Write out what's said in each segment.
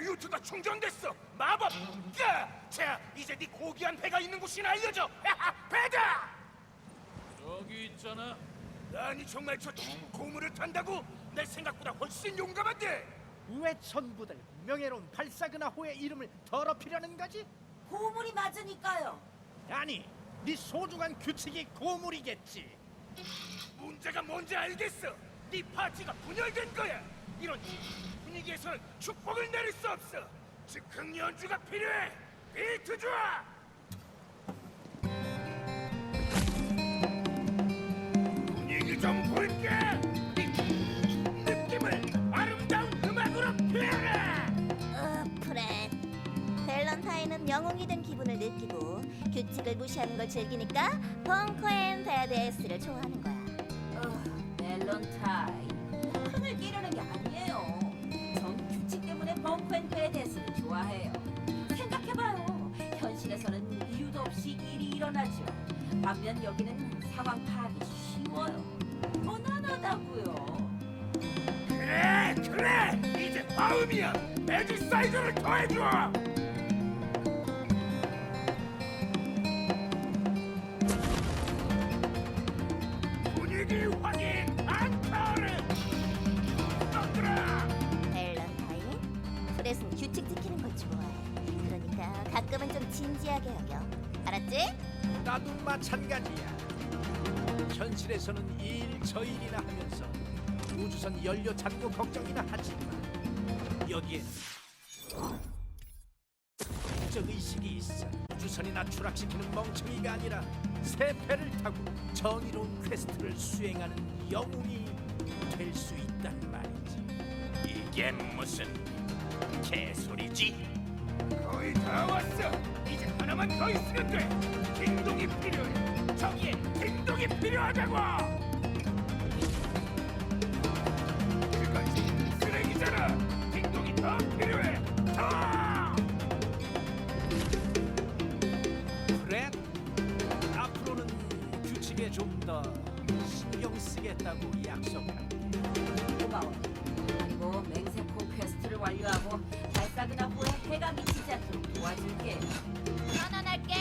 벨트가 충전됐어. 마법. 야, 자, 이제 네 고귀한 배가 있는 곳이나 알려줘. 배다. 저기 있잖아. 아니 정말 저 고물을 탄다고? 내 생각보다 훨씬 용감한데. 왜 전부들 명예로운 발사그나호의 이름을 더럽히려는 거지? 고물이 맞으니까요. 아니, 네 소중한 규칙이 고물이겠지. 문제가 뭔지 알겠어. 네 파티가 분열된 거야. 이런 분위기에서는 축복을 내릴 수 없어. 즉흥 연주가 필요해. 비트 줘. 분위기 좀 볼게. 이 느낌을 아름다운 음악으로 표현해. 어, 프렌. 밸런타인은 영웅이 된 기분을 느끼고 규칙을 무시하는 걸 즐기니까 벙커 앤 베데스를 좋아하는 거야. 어, 멜론타이. 흥을 끼려는 게 규칙 벙커앤 베데스를 좋아해요. 생각해봐요. 현실에서는 이유도 없이 일이 일어나죠. 반면 여기는 상황 파악이 쉬워요. 무난하다고요. 그래 그래 이제 마음이야. 매직 사이즈를 더해줘. 규칙 지키는 걸 좋아해. 그러니까 가끔은 좀 진지하게 여겨. 알았지? 나도 마찬가지야. 현실에서는 이일 저 일이나 하면서 우주선 연료 잔고 걱정이나 하지만 여기엔 적 의식이 있어. 우주선이나 추락시키는 멍청이가 아니라 새 배를 타고 정의로운 퀘스트를 수행하는 영웅이 될 수 있단 말이지. 이게 무슨 개소리지? 거의 다 왔어. 이제 하나만 더 있으면 돼. 행동이 필요해. 저기에 행동이 필요하다고. 그것이 쓰레기잖아. 행동이 더 필요해. 더. 그래? 앞으로는 규칙에 좀 더 신경 쓰겠다고 약속할게. 고마워. 그리고 맹세코 퀘스트를 완료하고 발사그나 후에 해가 미치지 않도록 도와줄게. 선언할게.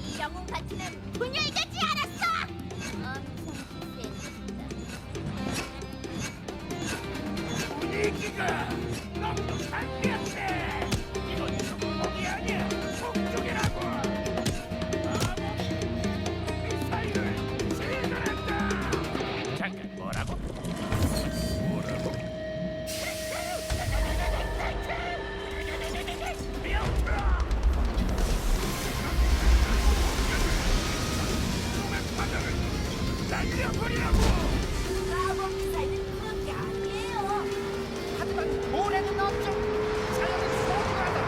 이 영웅 파티는 분열되지 않았어. 엄청 센다. 분위기가 마법 미사일은 그런 게 아니에요. 하지만 올해는 엄청 자연은 소중하다.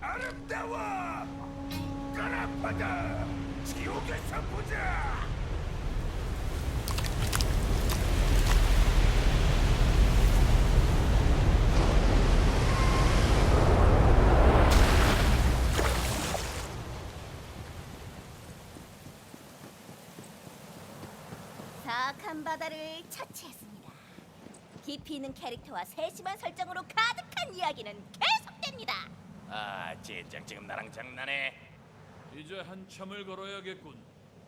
아름다워! 까라바다! 지옥에서 보자! 바다를 차치했습니다. 깊이 있는 캐릭터와 세심한 설정으로 가득한 이야기는 계속됩니다. 아, 젠장 지금 나랑 장난해? 이제 한참을 걸어야겠군.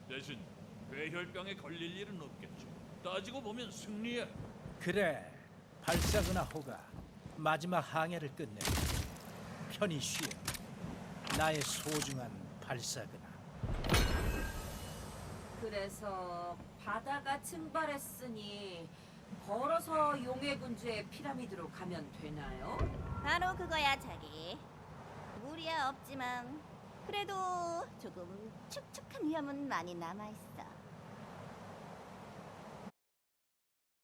대신 뇌혈병에 걸릴 일은 없겠지. 따지고 보면 승리야. 그래, 발사그나호가 마지막 항해를 끝내 편히 쉬어. 나의 소중한 발사그나. 그래서 바다가 증발했으니 걸어서 용해군주의 피라미드로 가면 되나요? 바로 그거야, 자기. 무리야 없지만 그래도 조금 축축한 위험은 많이 남아 있어.